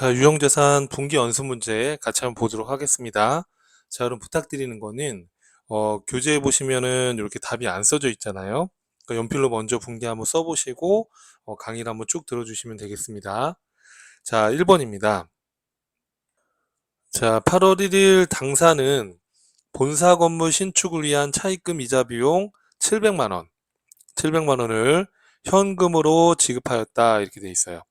자, 유형자산 분기 연수 문제 같이 한번 보도록 하겠습니다. 자, 그럼 부탁드리는 거는 어, 교재에 보시면은 이렇게 답이 안 써져 있잖아요. 그러니까 연필로 먼저 분기 한번 써보시고 어, 강의를 한번 쭉 들어주시면 되겠습니다. 자, 1번입니다. 자, 8월 1일 당사는 본사 건물 신축을 위한 차입금 이자 비용 700만 원, 700만 원을 현금으로 지급하였다 이렇게 돼 있어요.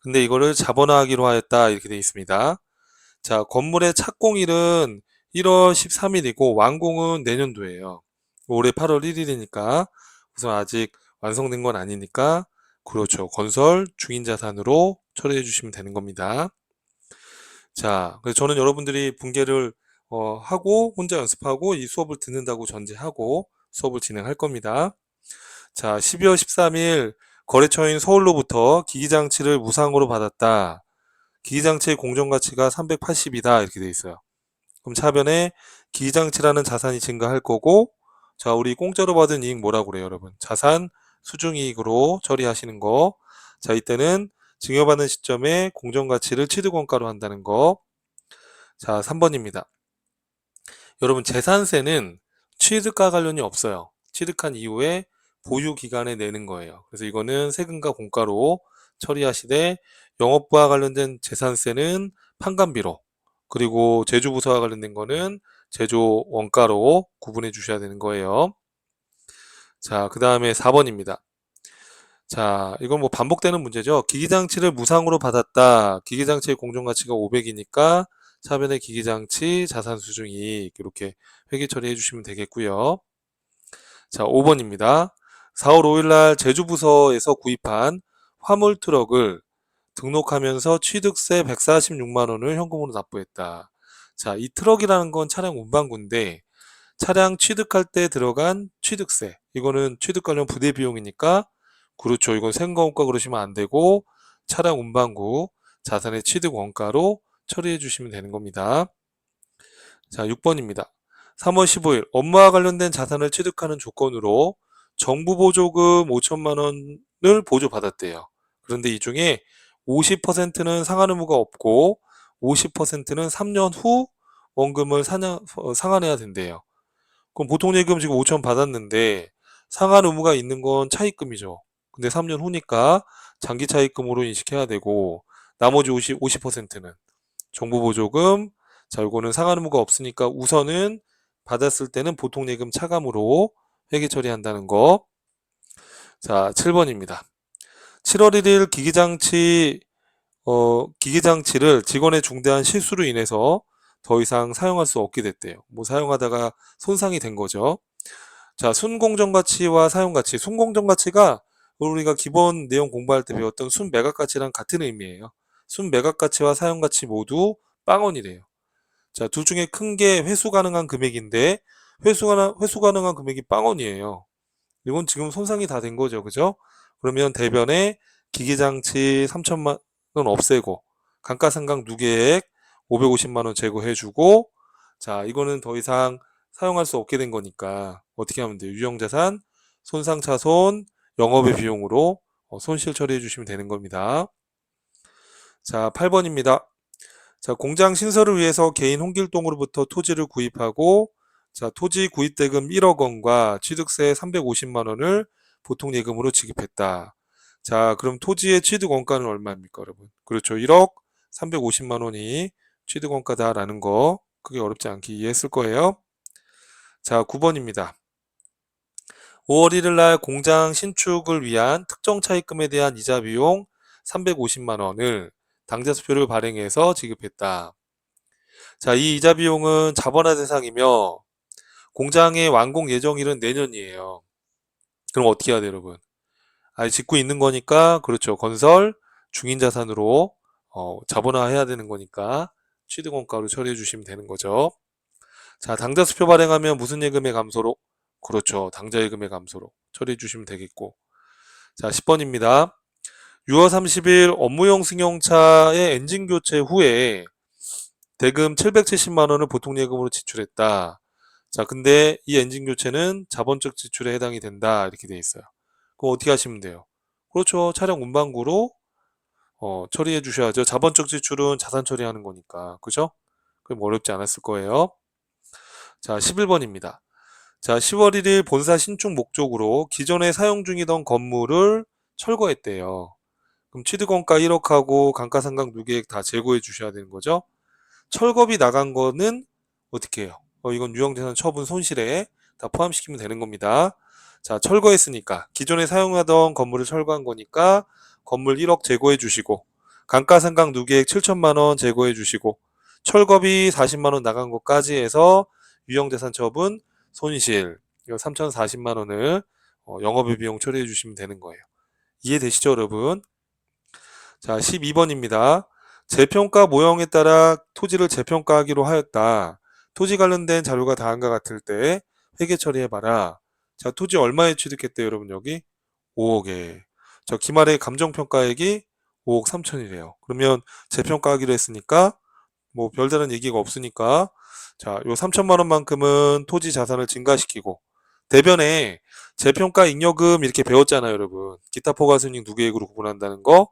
근데 이거를 자본화하기로 하였다 이렇게 돼 있습니다. 자, 건물의 착공일은 1월 13일이고 완공은 내년도예요. 올해 8월 1일이니까 우선 아직 완성된 건 아니니까 그렇죠. 건설 중인 자산으로 처리해 주시면 되는 겁니다. 자, 그래서 저는 여러분들이 분개를 어, 하고 혼자 연습하고 이 수업을 듣는다고 전제하고 수업을 진행할 겁니다. 자, 12월 13일 거래처인 서울로부터 기기장치를 무상으로 받았다. 기기장치의 공정가치가 380이다. 이렇게 돼 있어요. 그럼 차변에 기기장치라는 자산이 증가할 거고, 자, 우리 공짜로 받은 이익 뭐라고 그래요, 여러분? 자산 수중이익으로 처리하시는 거. 자, 이때는 증여받는 시점에 공정가치를 취득원가로 한다는 거. 자, 3번입니다. 여러분, 재산세는 취득과 관련이 없어요. 취득한 이후에 보유 기간에 내는 거예요. 그래서 이거는 세금과 공가로 처리하시되 영업부와 관련된 재산세는 판관비로 그리고 제조부서와 관련된 거는 제조 원가로 구분해 주셔야 되는 거예요. 자, 그 다음에 4번입니다. 자, 이건 뭐 반복되는 문제죠. 기기장치를 무상으로 받았다. 기기장치의 공정가치가 500이니까 차변의 기기장치 자산 수중이익 이렇게 회계 처리해 주시면 되겠고요. 자, 5번입니다. 4월 5일 날 제주부서에서 구입한 화물 트럭을 등록하면서 취득세 146만 원을 현금으로 납부했다. 자, 이 트럭이라는 건 차량 운반구인데 차량 취득할 때 들어간 취득세. 이거는 취득 관련 부대 비용이니까 그렇죠. 이건 생과원가 그러시면 안 되고 차량 운반구 자산의 취득 원가로 처리해 주시면 되는 겁니다. 자, 6번입니다. 3월 15일 업무와 관련된 자산을 취득하는 조건으로 정부 보조금 5천만 원을 보조받았대요. 그런데 이 중에 50%는 상환 의무가 없고 50%는 3년 후 원금을 상환, 어, 상환해야 된대요. 그럼 보통 예금 지금 5천 받았는데 상환 의무가 있는 건 차입금이죠. 근데 3년 후니까 장기 차입금으로 인식해야 되고 나머지 50, 50%는 정부 보조금 자 이거는 상환 의무가 없으니까 우선은 받았을 때는 보통 예금 차감으로 회계 처리한다는 거. 자, 7번입니다. 7월 1일 기기장치 어, 기기장치를 직원의 중대한 실수로 인해서 더 이상 사용할 수 없게 됐대요. 뭐 사용하다가 손상이 된 거죠. 자, 순공정 가치와 사용 가치. 순공정 가치가 우리가 기본 내용 공부할 때 배웠던 순매각 가치랑 같은 의미예요. 순매각 가치와 사용 가치 모두 빵원이래요. 자, 둘 중에 큰 게 회수 가능한 금액인데 회수 가능, 회수 가능한 금액이 빵원이에요. 이건 지금 손상이 다 된 거죠. 그죠? 그러면 대변에 기기장치 3천만 원 없애고 감가상각 누계액 550만 원 제거해주고 자 이거는 더 이상 사용할 수 없게 된 거니까 어떻게 하면 돼요? 유형자산 손상차손 영업의 비용으로 어, 손실 처리해 주시면 되는 겁니다. 자 8번입니다. 자 공장 신설을 위해서 개인 홍길동으로부터 토지를 구입하고 자, 토지 구입 대금 1억 원과 취득세 350만 원을 보통 예금으로 지급했다. 자, 그럼 토지의 취득 원가는 얼마입니까, 여러분? 그렇죠. 1억 350만 원이 취득 원가다라는 거 그게 어렵지 않게 이해했을 거예요. 자, 9번입니다. 5월 1일 날 공장 신축을 위한 특정 차입금에 대한 이자 비용 350만 원을 당좌수표를 발행해서 지급했다. 자, 이 이자 비용은 자본화 대상이며 공장의 완공 예정일은 내년이에요. 그럼 어떻게 해야 돼요, 여러분? 아직 짓고 있는 거니까, 그렇죠. 건설, 중인 자산으로, 어, 자본화해야 되는 거니까, 취득원가로 처리해 주시면 되는 거죠. 자, 당자 수표 발행하면 무슨 예금의 감소로? 그렇죠. 당자 예금의 감소로 처리해 주시면 되겠고. 자, 10번입니다. 6월 30일 업무용 승용차의 엔진 교체 후에 대금 770만 원을 보통 예금으로 지출했다. 자, 근데 이 엔진 교체는 자본적 지출에 해당이 된다. 이렇게 돼 있어요. 그럼 어떻게 하시면 돼요? 그렇죠. 차량 운반구로 어, 처리해 주셔야죠. 자본적 지출은 자산 처리하는 거니까. 그죠? 그럼 어렵지 않았을 거예요. 자, 11번입니다. 자, 10월 1일 본사 신축 목적으로 기존에 사용 중이던 건물을 철거했대요. 그럼 취득원가 1억하고 감가상각 누계액 다 제고해 주셔야 되는 거죠. 철거비 나간 거는 어떻게 해요? 어, 이건 유형재산 처분 손실에 다 포함시키면 되는 겁니다. 자, 철거했으니까 기존에 사용하던 건물을 철거한 거니까 건물 1억 제고해 주시고 감가상각 누계액 7천만 원 제고해 주시고 철거비 40만 원 나간 것까지 해서 유형재산 처분 손실 이거 3,040만 원을 어, 영업의 비용 처리해 주시면 되는 거예요. 이해되시죠, 여러분? 자, 12번입니다. 재평가 모형에 따라 토지를 재평가하기로 하였다. 토지 관련된 자료가 다음과 같을 때 회계 처리해봐라. 자, 토지 얼마에 취득했대요, 여러분 여기? 5억에. 저 기말의 감정평가액이 5억 3천이래요. 그러면 재평가하기로 했으니까 뭐 별다른 얘기가 없으니까 자, 요 3천만 원만큼은 토지 자산을 증가시키고 대변에 재평가 잉여금 이렇게 배웠잖아요, 여러분. 기타 포괄손익 누계액으로 구분한다는 거.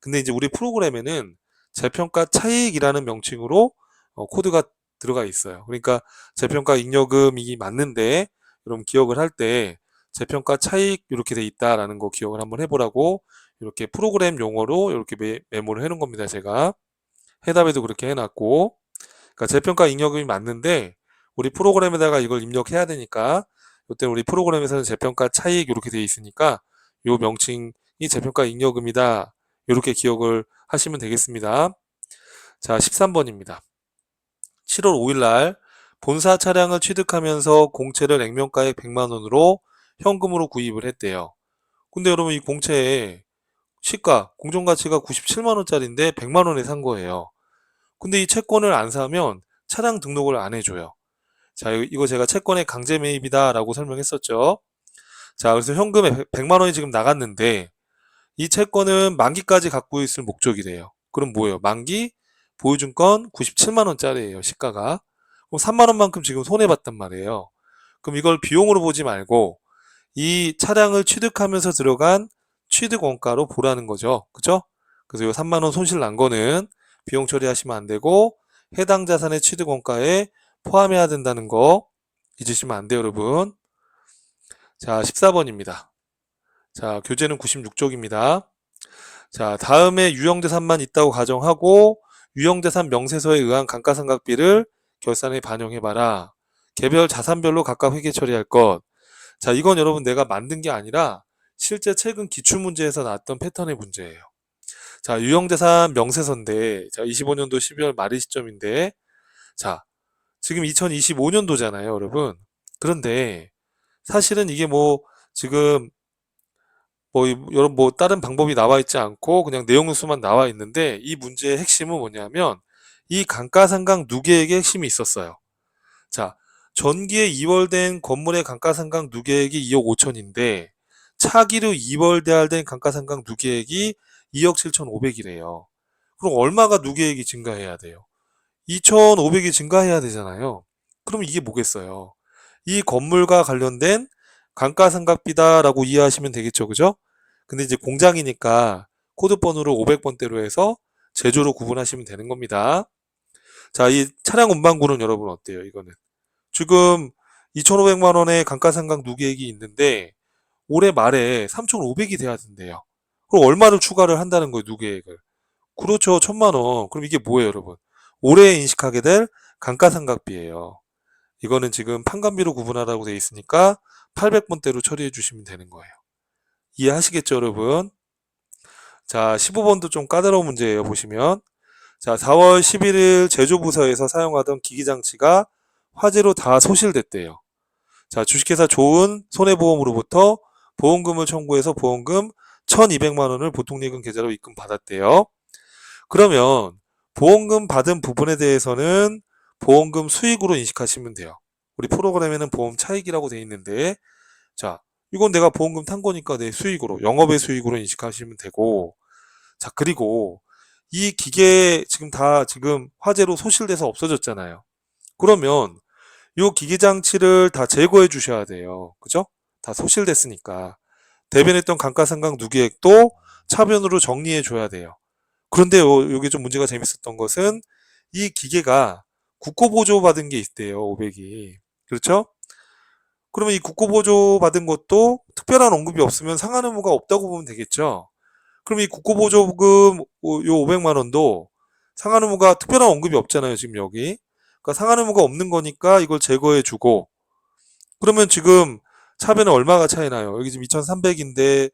근데 이제 우리 프로그램에는 재평가 차익이라는 명칭으로 어, 코드가 들어가 있어요. 그러니까 재평가 잉여금이 맞는데 여러분 기억을 할 때 재평가 차익 이렇게 돼 있다라는 거 기억을 한번 해보라고 이렇게 프로그램 용어로 이렇게 메, 메모를 해놓은 겁니다. 제가 해답에도 그렇게 해놨고 그러니까 재평가 잉여금이 맞는데 우리 프로그램에다가 이걸 입력해야 되니까 이때 우리 프로그램에서는 재평가 차익 이렇게 돼 있으니까 요 명칭이 재평가 잉여금이다 이렇게 기억을 하시면 되겠습니다. 자 13번입니다. 7월 5일 날 본사 차량을 취득하면서 공채를 액면가액 100만 원으로 현금으로 구입을 했대요. 근데 여러분 이 공채에 시가 공정 가치가 97만 원짜리인데 100만 원에 산 거예요. 근데 이 채권을 안 사면 차량 등록을 안 해줘요. 자, 이거 제가 채권의 강제 매입이다라고 설명했었죠. 자, 그래서 현금에 100만 원이 지금 나갔는데 이 채권은 만기까지 갖고 있을 목적이래요. 그럼 뭐예요? 만기 보유증권 97만 원짜리예요. 시가가. 그럼 3만 원만큼 지금 손해 봤단 말이에요. 그럼 이걸 비용으로 보지 말고 이 차량을 취득하면서 들어간 취득 원가로 보라는 거죠. 그죠? 그래서 이 3만 원 손실 난 거는 비용 처리하시면 안 되고 해당 자산의 취득 원가에 포함해야 된다는 거 잊으시면 안 돼요, 여러분. 자, 14번입니다. 자, 교재는 96쪽입니다. 자, 다음에 유형재산만 있다고 가정하고 유형재산 명세서에 의한 감가상각비를 결산에 반영해봐라. 개별 자산별로 각각 회계 처리할 것. 자, 이건 여러분 내가 만든 게 아니라 실제 최근 기출문제에서 나왔던 패턴의 문제예요. 자, 유형재산 명세서인데, 자, 25년도 12월 말일 시점인데, 자, 지금 2025년도잖아요, 여러분. 그런데 사실은 이게 뭐 지금 뭐 여러분 뭐 다른 방법이 나와 있지 않고 그냥 내용수만 나와 있는데 이 문제의 핵심은 뭐냐면 이 감가상각 누계액의 핵심이 있었어요. 자, 전기에 이월된 건물의 감가상각 누계액이 2억 5천인데 차기로 이월대할된 감가상각 누계액이 2억 7천5백이래요 그럼 얼마가 누계액이 증가해야 돼요? 2,500이 증가해야 되잖아요. 그럼 이게 뭐겠어요? 이 건물과 관련된 감가상각비다라고 이해하시면 되겠죠. 그죠? 근데 이제 공장이니까 코드 번호를 500번대로 해서 제조로 구분하시면 되는 겁니다. 자, 이 차량 운반구는 여러분 어때요? 이거는. 지금 2,500만 원의 감가상각 누계액이 있는데 올해 말에 3,500이 돼야 된대요. 그럼 얼마를 추가를 한다는 거예요, 누계액을. 그렇죠. 1,000만 원. 그럼 이게 뭐예요, 여러분? 올해 인식하게 될 감가상각비예요. 이거는 지금 판관비로 구분하라고 되어 있으니까 800번대로 처리해 주시면 되는 거예요. 이해하시겠죠, 여러분? 자, 15번도 좀 까다로운 문제예요, 보시면. 자, 4월 11일 제조부서에서 사용하던 기기장치가 화재로 다 소실됐대요. 자, 주식회사 좋은 손해보험으로부터 보험금을 청구해서 보험금 1200만 원을 보통예금 계좌로 입금 받았대요. 그러면 보험금 받은 부분에 대해서는 보험금 수익으로 인식하시면 돼요. 우리 프로그램에는 보험 차익이라고 되어 있는데 자 이건 내가 보험금 탄 거니까 내 수익으로 영업의 수익으로 인식하시면 되고 자 그리고 이 기계 지금 다 지금 화재로 소실돼서 없어졌잖아요. 그러면 이 기계 장치를 다 제거해 주셔야 돼요. 그죠? 다 소실됐으니까 대변했던 감가상각 누계액도 차변으로 정리해 줘야 돼요. 그런데 요, 요게 좀 문제가 재밌었던 것은 이 기계가 국고보조 받은 게 있대요, 500이. 그렇죠? 그러면 이 국고보조 받은 것도 특별한 언급이 없으면 상한 의무가 없다고 보면 되겠죠? 그럼 이 국고보조금 요 500만 원도 상한 의무가 특별한 언급이 없잖아요, 지금 여기. 그러니까 상한 의무가 없는 거니까 이걸 제거해 주고 그러면 지금 차변은 얼마가 차이 나요? 여기 지금 2,300인데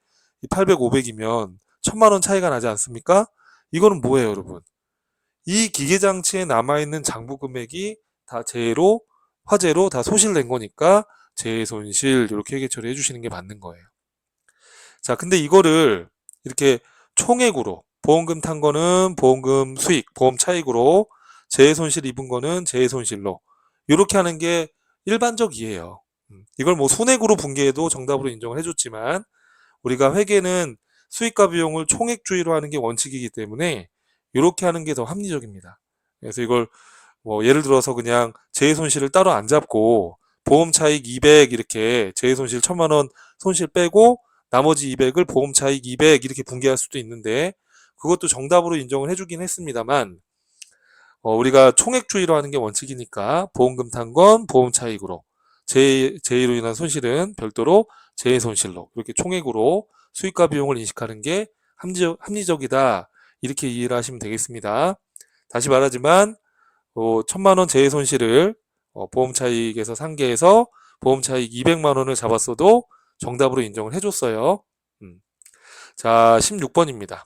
800, 500이면 1,000만 원 차이가 나지 않습니까? 이거는 뭐예요, 여러분? 이 기계 장치에 남아 있는 장부 금액이 다 재해로 화재로 다 소실된 거니까 재해 손실 이렇게 회계 처리해 주시는 게 맞는 거예요. 자, 근데 이거를 이렇게 총액으로 보험금 탄 거는 보험금 수익, 보험 차익으로 재해 손실 입은 거는 재해 손실로 이렇게 하는 게 일반적이에요. 음, 이걸 뭐 손해구로 분개해도 정답으로 인정을 해줬지만 우리가 회계는 수익과 비용을 총액주의로 하는 게 원칙이기 때문에 이렇게 하는 게 더 합리적입니다. 그래서 이걸 뭐 예를 들어서 그냥 재해 손실을 따로 안 잡고 보험 차익 200 이렇게 재해 손실 1000만 원 손실 빼고 나머지 200을 보험 차익 200 이렇게 분개할 수도 있는데 그것도 정답으로 인정을 해주긴 했습니다만 어, 우리가 총액주의로 하는 게 원칙이니까 보험금 탄건 보험 차익으로 재해, 재해로 인한 손실은 별도로 재해 손실로 이렇게 총액으로 수익과 비용을 인식하는 게 합리적, 합리적이다 이렇게 이해를 하시면 되겠습니다. 다시 말하지만 어, 천만 원 재해 손실을 어, 보험 차익에서 상계해서 보험 차익 200만 원을 잡았어도 정답으로 인정을 해줬어요. 음. 자, 16번입니다.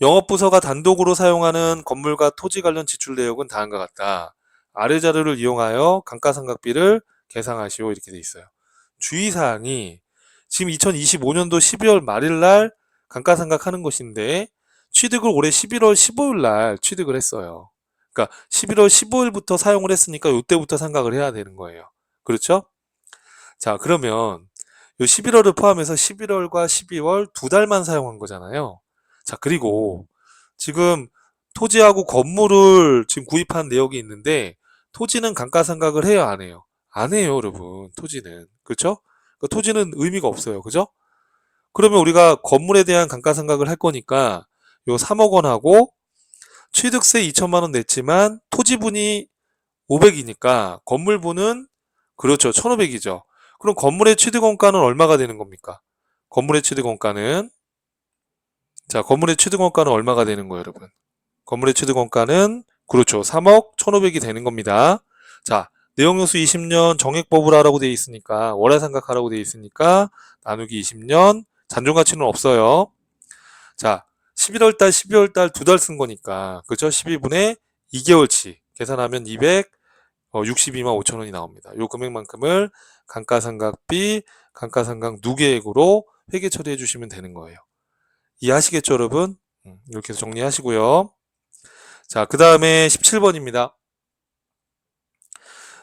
영업부서가 단독으로 사용하는 건물과 토지 관련 지출 내역은 다음과 같다. 아래 자료를 이용하여 감가상각비를 계상하시오 이렇게 돼 있어요. 주의사항이 지금 2025년도 12월 말일 날 감가상각하는 것인데 취득을 올해 11월 15일 날 취득을 했어요. 그러니까 11월 15일부터 사용을 했으니까 이때부터 상각을 해야 되는 거예요. 그렇죠? 자, 그러면 요 11월을 포함해서 11월과 12월 두 달만 사용한 거잖아요. 자, 그리고 지금 토지하고 건물을 지금 구입한 내역이 있는데 토지는 감가상각을 해요, 안 해요? 안 해요, 여러분. 토지는. 그렇죠? 그러니까 토지는 의미가 없어요. 그죠? 그러면 우리가 건물에 대한 감가상각을 할 거니까 요 3억 원하고 취득세 2천만 원 냈지만 토지분이 500이니까 건물분은 그렇죠. 1,500이죠. 그럼 건물의 취득원가는 얼마가 되는 겁니까? 건물의 취득원가는 자, 건물의 취득원가는 얼마가 되는 거예요, 여러분? 건물의 취득원가는 그렇죠. 3억 1,500이 되는 겁니다. 자, 내용요수 20년 정액법을 하라고 되어 있으니까 월화상각하라고 되어 있으니까 나누기 20년 잔존가치는 없어요. 자, 11월 달, 12월 달 두 달 쓴 거니까 그죠? 12분의 2개월치 계산하면 200 62만 5천 원이 나옵니다. 요 금액만큼을 감가상각비, 감가상각 누계액으로 회계 처리해 주시면 되는 거예요. 이해하시겠죠, 여러분? 음, 이렇게 해서 정리하시고요. 자, 그 다음에 17번입니다.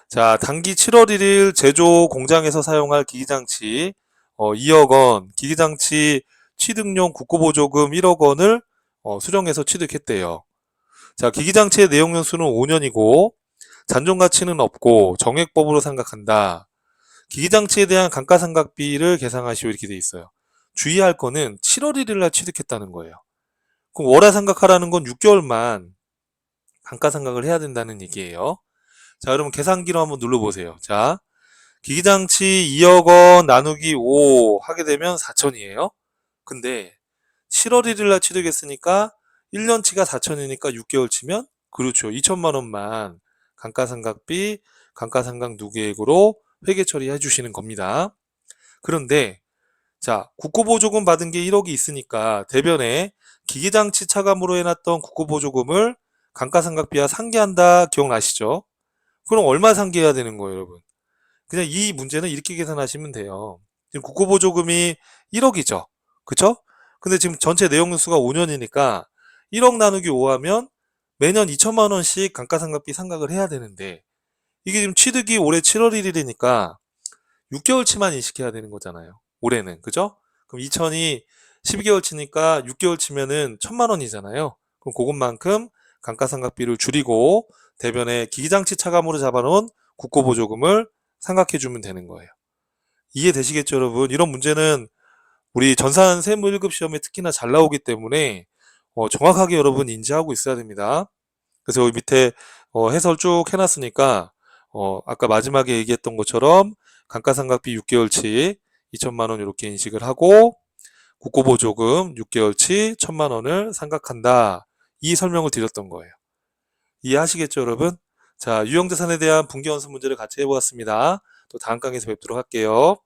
자, 단기 7월 1일 제조 공장에서 사용할 기기장치 어, 2억 원, 기기장치 취득용 국고보조금 1억 원을 어, 수령해서 취득했대요. 자, 기기장치의 내용연수는 5년이고 잔존가치는 없고 정액법으로 생각한다. 기기장치에 대한 감가상각비를 계상하시오 이렇게 돼 있어요. 주의할 거는 7월 1일 날 취득했다는 거예요. 그럼 월화상각하라는 건 6개월만 감가상각을 해야 된다는 얘기예요. 자, 여러분 계산기로 한번 눌러보세요. 자, 기기장치 2억 원 나누기 5 하게 되면 4천이에요. 근데 7월 1일 날 취득했으니까 1년치가 4천이니까 6개월 치면 그렇죠. 2천만 원만 감가상각비, 감가상각 누계액으로 회계 처리해 주시는 겁니다. 그런데 자, 국고보조금 받은 게 1억이 있으니까 대변에 기기장치 차감으로 해놨던 국고보조금을 감가상각비와 상계한다 기억나시죠? 그럼 얼마 상계해야 되는 거예요, 여러분? 그냥 이 문제는 이렇게 계산하시면 돼요. 지금 국고보조금이 1억이죠. 그쵸? 근데 지금 전체 내용수가 5년이니까 1억 나누기 5하면 매년 2천만 원씩 감가상각비 상각을 해야 되는데 이게 지금 취득이 올해 7월 1일이니까 6개월치만 인식해야 되는 거잖아요. 올해는 그죠? 그럼 2천이 12개월 치니까 6개월 치면은 1천만 원이잖아요. 그럼 그것만큼 감가상각비를 줄이고 대변에 기기장치 차감으로 잡아놓은 국고보조금을 상각해 주면 되는 거예요. 이해되시겠죠, 여러분? 이런 문제는 우리 전산 세무 1급 시험에 특히나 잘 나오기 때문에 어, 정확하게 여러분 인지하고 있어야 됩니다. 그래서 여기 밑에 어, 해설 쭉 해놨으니까 어, 아까 마지막에 얘기했던 것처럼 감가상각비 6개월치 2천만 원 이렇게 인식을 하고 국고보조금 6개월치 1천만 원을 상각한다. 이 설명을 드렸던 거예요. 이해하시겠죠, 여러분? 자, 유형자산에 대한 분기원수 문제를 같이 해보았습니다. 또 다음 강의에서 뵙도록 할게요.